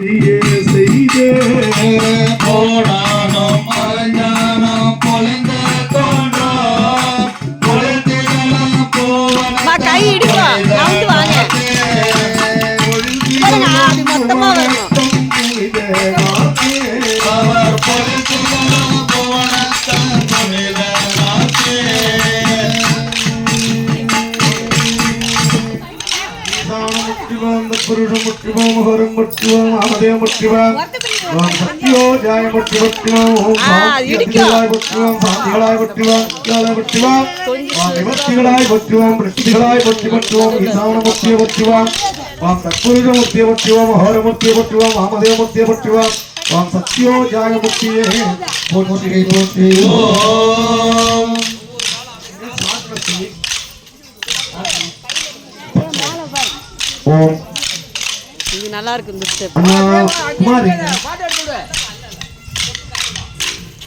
Yeah. புருஷம் முற்றுவோம் மகரம் முற்றுவோம் ஆமதே முற்றுவோம் ஓம் சத்யோ ஜாய முற்று முற்றுவோம் ஓம். சாந்திகளாய் முற்றுவோம் சாந்திகளாய் முற்றுவோம் சாந்திகளாய் முற்றுவோம் ஓம் விபத்திகளாய் முற்றுவோம் விருத்திகளாய் முற்றி முற்றுவோம் ஈசான முற்றிய முற்றுவோம் ஓம் தற்புருஷ முற்றிய முற்றுவோம் மகர முற்றிய முற்றுவோம் ஆமதே முற்றிய முற்றுவோம் ஓம் சத்யோ ஜாய முற்றியே போற்றி போற்றி ஓம் இது நல்லா இருக்கு இந்த ஸ்டெப்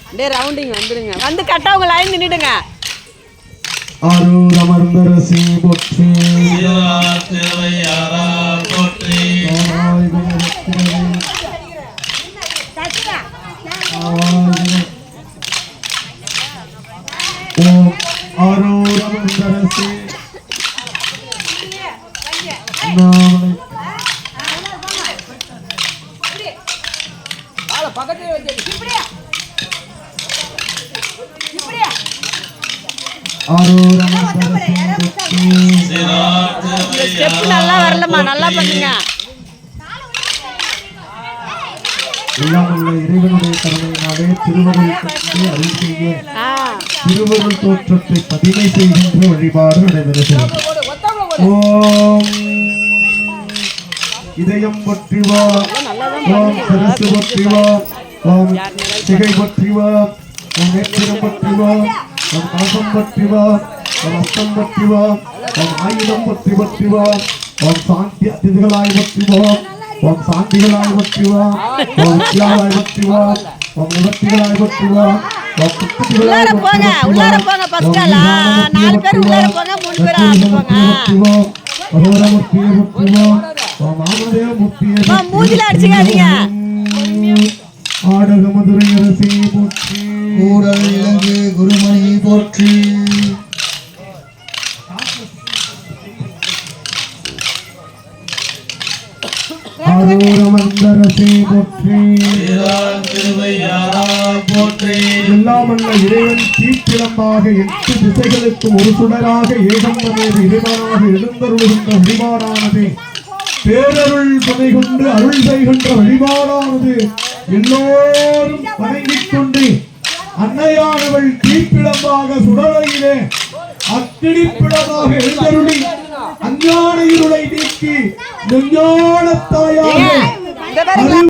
அப்படியே ரவுண்டிங் வந்துடுங்க வந்து கரெக்டாக உங்க லைன் நின்றுடுங்க அமர்ந்தரசி போற்றி. ஓம் ஆரூர் அமர்ந்தரசி அண்ணாமலை ஆரூர் ஸ்டெப் நல்லா வரலம்மா நல்லா பண்ணுங்க எல்லாம் உள்ள இறைவனுடைய கருணையினாலே திருவருள் அருள் செய்ய திருவருள் தோற்றத்தை பதிமை செய்கின்ற வழிபாடு நடைபெறுகிறது ஓம் இதயம் பற்றிவா ஓம் சிரசு பற்றிவா ஓம் சிகை பற்றிவா ஓம் நேத்திரம் பற்றிவா ஓம் கலசம் பற்றிவா ஓம் அஸ்தம் பற்றிவா ஓம் ஆயுதம் பற்றி பற்றிவா ஓம் சாந்தி அதிதிகளாய் பற்றிவா ஓம் சாந்திகளாய் பற்றிவா ஓம் வித்யாவாய் பற்றிவா ஓம் நிவர்த்திகளாய் பற்றிவா ஓம் உள்ளார போங்க, உள்ளார போங்க, ஆளா. நாலு பேர் உள்ளார போங்க, மூணு பேர் போங்க. மூஞ்சில அடிச்சுக்காதீங்க. ஆடக மதுரை அரசி போற்றி. கூடல் இலங்கு குருமணி போற்றி. ஆரூர மந்தரசி போற்றி. திருவையாரா போற்றி? எல்லாமல்ல இறைவன் தீப்பிழம்பாக எட்டு திசைகளுக்கும் ஒரு சுடராக ஏகம்பமேது இறைவனாக எழுந்தருளுகின்ற வழிபாடானது. பேரருள் பதை கொண்டு அருள் செய்கின்ற வழிபாடானது எல்லோரும் வணங்கிக் கொண்டு அன்னையானவள் தீப்பிடமாக சுடலையிலே அக்கிடிப்பிடமாக எழுந்தருளி அஞ்ஞான இருளை நீக்கி ஞான தாயாக